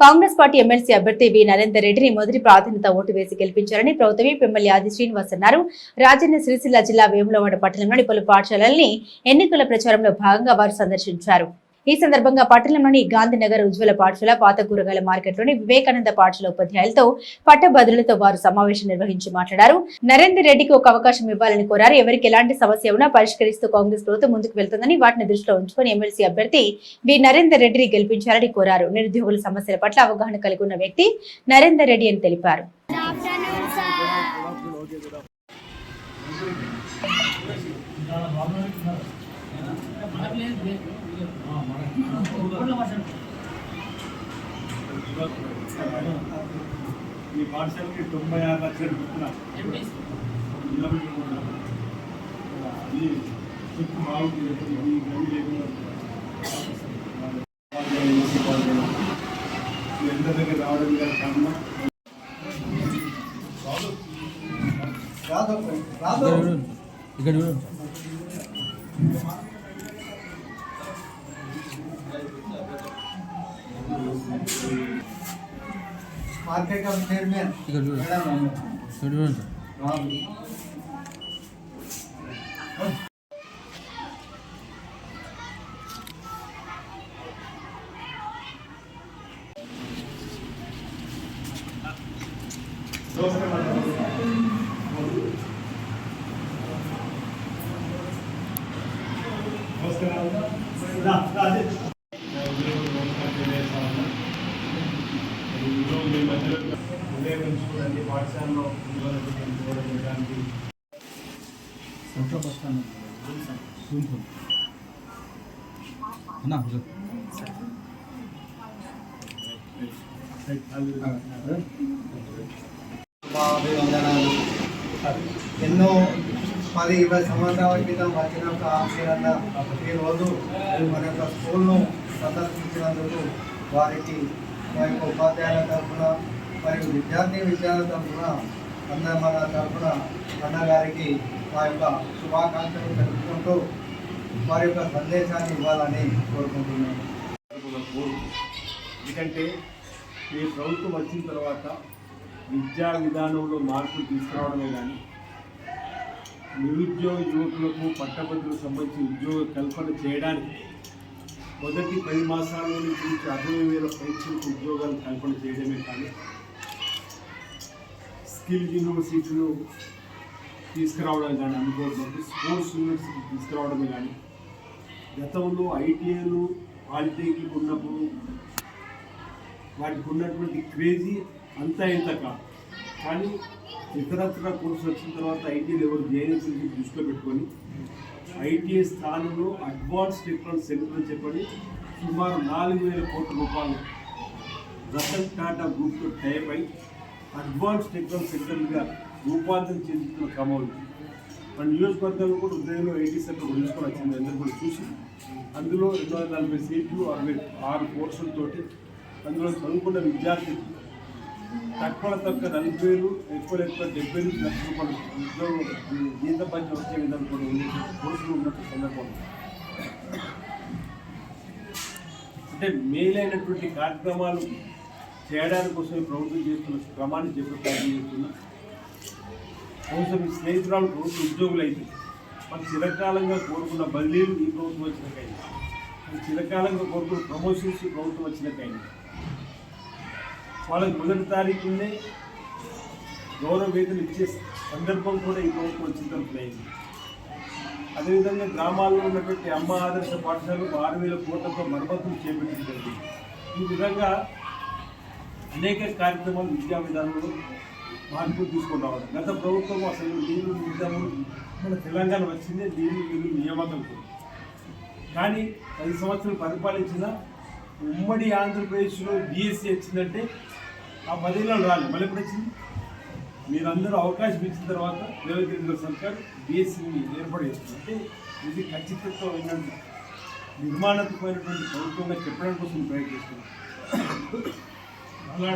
Congress party MLC అభ్యర్థి వి. నరేందర్ రెడ్డిని మొదటి ప్రాధాన్యత ఓటు వేసి గెలిపించారని ప్రభుత్వ ఎమ్మెల్యే ఆది శ్రీనివాస్ అన్నారు. రాజన్న సిరిసిల్ల జిల్లా వేములవాడ పట్టణంలోని పలు పాఠశాలల్ని ఎన్నికల ప్రచారంలో భాగంగా వారు సందర్శించారు. ఈ సందర్భంగా పట్టణంలోని గాంధీనగర్ ఉజ్వల పాఠశాల పాత కూరగాయల మార్కెట్లోని వివేకానంద పాఠశాల ఉపాధ్యాయులతో పట్టభద్రులతో వారు సమావేశం నిర్వహించి మాట్లాడారు. నరేందర్ రెడ్డికి ఒక అవకాశం ఇవ్వాలని కోరారు. ఎవరికి ఎలాంటి సమస్య ఉన్నా పరిష్కరిస్తూ కాంగ్రెస్ ప్రభుత్వం ముందుకు వెళ్తుందని వాటిని దృష్టిలో ఉంచుకొని ఎమ్మెల్సీ అభ్యర్థి వి. నరేందర్ రెడ్డిని గెలిపించాలని కోరారు. నిరుద్యోగుల సమస్యల పట్ల అవగాహన కలిగి ఉన్న వ్యక్తి నరేందర్ రెడ్డి అని తెలిపారు. ఈ పాఠశాలకి తొంభై ఆరు లక్షలు పెడుతున్నారు నిలబెట్టుకుంటున్నారు. అది చెట్టు బాగుంది ఇది గది లేకుండా మీ అందరి దగ్గర రావడం గారి కారణం ఇక్కడ చూడు మార్కెట్ కమిటీ చైర్మన్ ఇక్కడ చూడండి నమస్కారం రా, రా, అదే. ఈరోజు మీ మధ్యలో ఉదయం నుంచి చూడండి పాఠశాలలో పిల్లలకు తెలుసుకోవడం చేయడానికి అన్నా మా అభివందనాలు ఎన్నో పది ఇరవై సంవత్సరాల క్రితం వచ్చిన ఒక ఆశీర్వన్న ఈరోజు మన యొక్క స్కూల్ను సందర్శించినందుకు వారికి మా యొక్క ఉపాధ్యాయుల తరఫున మరియు విద్యార్థి విద్యార్థుల తరఫున అందరి మన తరఫున అన్నగారికి మా యొక్క శుభాకాంక్షలు తెలుపుకుంటూ వారి యొక్క సందేశాన్ని ఇవ్వాలని కోరుకుంటున్నాను. ఎందుకంటే ఈ ప్రభుత్వం వచ్చిన తర్వాత విద్యా విధానంలో మార్పులు తీసుకురావడమే కానీ నిరుద్యోగ యువకులకు పట్టభద్రులకు సంబంధించి ఉద్యోగ కల్పన చేయడానికి మొదటి పది మాసాల నుంచి అరవై వేల పరీక్షలకు ఉద్యోగాలు కల్పన చేయడమే కానీ స్కిల్ యూనివర్సిటీలు తీసుకురావడం కానీ అనుకోవడం స్పోర్ట్స్ యూనివర్సిటీ తీసుకురావడమే కానీ గతంలో ఐటీఐలు పాలిటెక్నిక్ ఉన్నప్పుడు వాటికి ఉన్నటువంటి క్రేజీ అంతా ఇంత కాదు కానీ ఇతరత్ర కోర్సు వచ్చిన తర్వాత ఐటీఐలు ఎవరు జేఎన్సీ దృష్టిలో పెట్టుకొని ఐటీఐ స్థానంలో అడ్వాన్స్ టెక్నాలజీ సెంటర్ అని చెప్పని సుమారు నాలుగు వేల కోట్ల రూపాయలు రతన్ టాటా గ్రూప్తో టైప్ అయి అడ్వాన్స్ టెక్నాలజీ సెంటర్గా రూపాంతరం చెందుతున్న క్రమంలో మన నియోజకవర్గంలో కూడా ఉదయంలో ఐటీ సెంటర్ కూడా తీసుకొని వచ్చింది అందరూ కూడా చూసి అందులో రెండు వందల నలభై సీట్లు అరవై ఆరు కోర్సులతోటి అందులో చదువుకున్న విద్యార్థులు తక్కువ తక్కువ నలభై వేలు ఎక్కువ ఎక్కువ డెబ్బై నుంచి లక్ష రూపాయలు ఉద్యోగం జీత పని వచ్చే విధంగా కూడా ఉంది కోర్సులు ఉన్నట్టు సందర్భం అంటే మేలైనటువంటి కార్యక్రమాలు చేయడానికి కోసం ప్రభుత్వం చేస్తున్న క్రమాన్ని చెప్పే ప్రయత్నం చేస్తున్నా. బహుశా మీ స్నేహితురాలు ప్రభుత్వ ఉద్యోగులు అయితే మన చిరకాలంగా కోరుకున్న బదిలీలు ఈ ప్రభుత్వం వచ్చినాకైంది చిరకాలంగా కోరుకున్న ప్రమోషన్స్ ఈ ప్రభుత్వం వచ్చినకైంది వాళ్ళకి మొదటి తారీఖునే గౌరవ వేతులు ఇచ్చే సందర్భం కూడా ఈ ప్రభుత్వం వచ్చిన తరపున అదేవిధంగా గ్రామాల్లో ఉన్నటువంటి అమ్మ ఆదర్శ పాఠశాలకు ఆరు వేల కోట్లతో మరమ్మతులు చేపట్టడం జరిగింది. ఈ విధంగా అనేక కార్యక్రమాలు విద్యా విధానంలో మార్పులు తీసుకున్నాం. గత ప్రభుత్వం అసలు నీళ్ళు నిజాము మన తెలంగాణ వచ్చిందే నీళ్ళు నీళ్ళు నియామకం కానీ పది సంవత్సరాలు పరిపాలించిన ఉమ్మడి ఆంధ్రప్రదేశ్లో బీఎస్సీ వచ్చిందంటే ఆ పదేళ్ళు రాలి. మళ్ళీ ఎప్పుడు వచ్చింది? మీరందరూ అవకాశం ఇచ్చిన తర్వాత రేవంత్ రెడ్డి సర్కార్ బీఎస్సీని ఏర్పాటు చేస్తుంది. ఇది ఇది ఏంటంటే నిర్మాణాత్మకమైనటువంటి ప్రభుత్వంగా చెప్పడం కోసం ప్రయత్నిస్తున్నాం. అలా